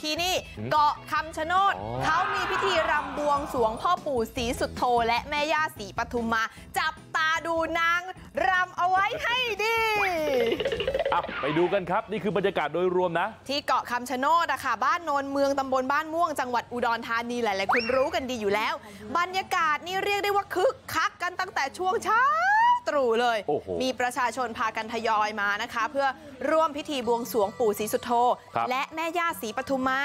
ที่นี่เกาะคำชะโนดอ๋อเขามีพิธีรำบวงสรวงพ่อปู่ศรีสุดโทและแม่ย่าศรีปทุมมาจับตาดูนางรำเอาไว้ให้ดีอะไปดูกันครับนี่คือบรรยากาศโดยรวมนะ ที่เกาะคำชะโนดอะค่ะบ้านโนนเมืองตำบลบ้านม่วงจังหวัดอุดรธานีหลายๆคนรู้กันดีอยู่แล้ว บรรยากาศนี่เรียกได้ว่าคึกคักกันตั้งแต่ช่วงเช้า ตรู่เลยโอ้โหมีประชาชนพากันทยอยมานะคะ เพื่อร่วมพิธีบวงสรวงปู่ศรีสุโธครับและแม่ย่าศรีปทุมมา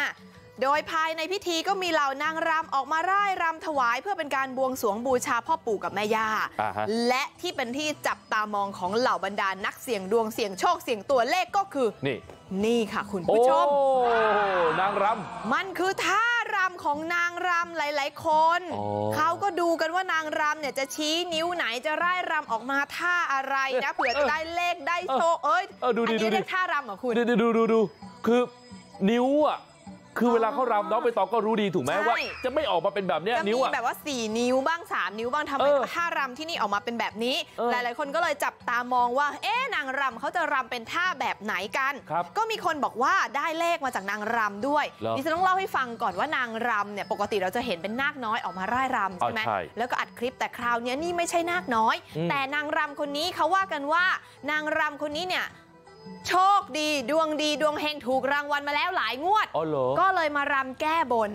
โดยภายในพิธีก็มีเหล่านางรำออกมาร่ายรำถวาย เพื่อเป็นการบวงสรวงบูชาพ่อปู่กับแม่ย่าอ่าฮะและที่เป็นที่จับตามองของเหล่าบรรดานักเสี่ยงดวงเสี่ยงโชคเสี่ยงตัวเลขก็คือนี่ นี่ค่ะคุณโอ้ผู้ชม นางรมันคือท่ารำของนางรำหลาย ๆ คนอ๋อเขาก็ดูกันว่านางรำเนี่ยจะชี้นิ้วไหนจะร่ายรำออกมาท่าอะไรนะเผื่อจะได้เลขได้โชคเอ้ยเออดูดินดูนี้ดิเรียกท่ารำเหรอคุณ ดูดูดูดูดูคือนิ้วอะ คือเวลาเขารำน้องไปตองก็รู้ดีถูกไหมใช่ว่าจะไม่ออกมาเป็นแบบเนี้ยจะมีนิ้วอะแบบว่า4นิ้วบ้าง3นิ้วบ้างทำเอให้อท่ารำที่นี่ออกมาเป็นแบบนี้เออหลายๆคนก็เลยจับตามองว่า เอ๊ะนางรำเขาจะรำเป็นท่าแบบไหนกันครับก็มีคนบอกว่าได้เลขมาจากนางรำด้วยเหรอดิฉันต้องเล่าให้ฟังก่อนว่านางรำเนี่ยปกติเราจะเห็นเป็นนาคน้อยออกมาร่ายรำใช่ไหมอ๋อใช่แล้วก็อัดคลิปแต่คราวเนี้ยนี่ไม่ใช่นาคน้อยอืมแต่นางรำคนนี้เขาว่ากันว่านางรำคนนี้เนี่ย โชคดีดวงดีดวงเฮงถูกรางวัลมาแล้วหลายงวดอ๋อเหรอก็เลยมารำแก้บน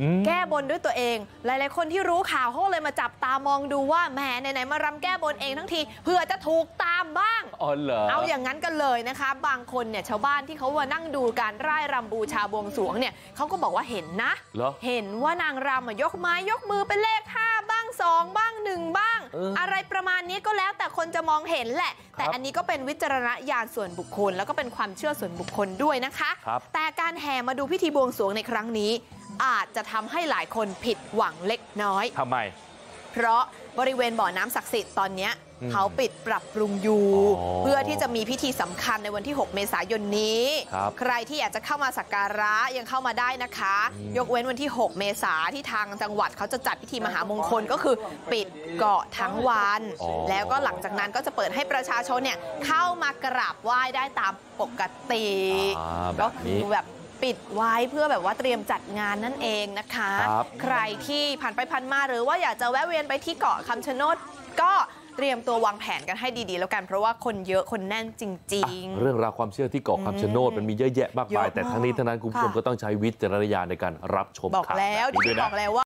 อืมแก้บนด้วยตัวเอง หลายๆคนที่รู้ข่าวเขาก็เลยมาจับตามองดูว่าแหมไหนๆมารำแก้บนเองทั้งทีเพื่อจะถูกตามบ้างอ๋อเหรอเอาอย่างนั้นกันเลยนะคะ บางคนเนี่ยชาวบ้านที่เขาว่านั่งดูการร่ายรำบูชาบวงสรวงเนี่ยเขาก็บอกว่าเห็นนะเหรอเห็นว่านางรำอะยกไม้ยกมือเป็นเลขห้าบ้างสองบ้างหนึ่งบ้างเออออะไรประมาณนี้ก็แล้วแต่คนจะมองเห็นแหละ แต่ครับอันนี้ก็เป็นวิจารณญาณส่วนบุคคล แล้วก็เป็นความเชื่อส่วนบุคคลด้วยนะคะครับแต่การแห่มาดูพิธีบวงสรวงในครั้งนี้ อาจจะทำให้หลายคนผิดหวังเล็กน้อยทำไม เพราะ บริเวณบ่อน้ำศักดิ์สิทธิ์ตอนเนี้ยอืมเขาปิดปรับปรุงอยู่อ๋อเพื่อที่จะมีพิธีสำคัญในวันที่ 6 เมษายนนี้ครับใครที่อยากจะเข้ามาสักการะยังเข้ามาได้นะคะอืมยกเว้นวันที่ 6 เมษาที่ทางจังหวัดเขาจะจัดพิธีมหามงคลก็คือปิดเกาะทั้งวันอ๋อแล้วก็หลังจากนั้นก็จะเปิดให้ประชาชนเนี่ยเข้ามากราบไหว้ได้ตามปกติอ่าแบก็บคืนี้อแบบ ปิดไว้เพื่อแบบว่าเตรียมจัดงานนั่นเองนะคะครับใครที่ผ่านไปผ่านมาหรือว่าอยากจะแวะเวียนไปที่เกาะคำชะโนดก็เตรียมตัววางแผนกันให้ดีๆ แล้วกันเพราะว่าคนเยอะคนแน่นจริงเรื่องราวความเชื่อที่เกาะคำชะโนดอืมมันมีเยอะแยะมากเยมายอะแต่ทั้งนี้ทั้งนั้นคุณผู้ชมค่ะก็ต้องใช้วิจารณญาณในการรับชมๆบอกข่าวแล้วแบบนี้ที่ด้วยบนะอกแล้วว่า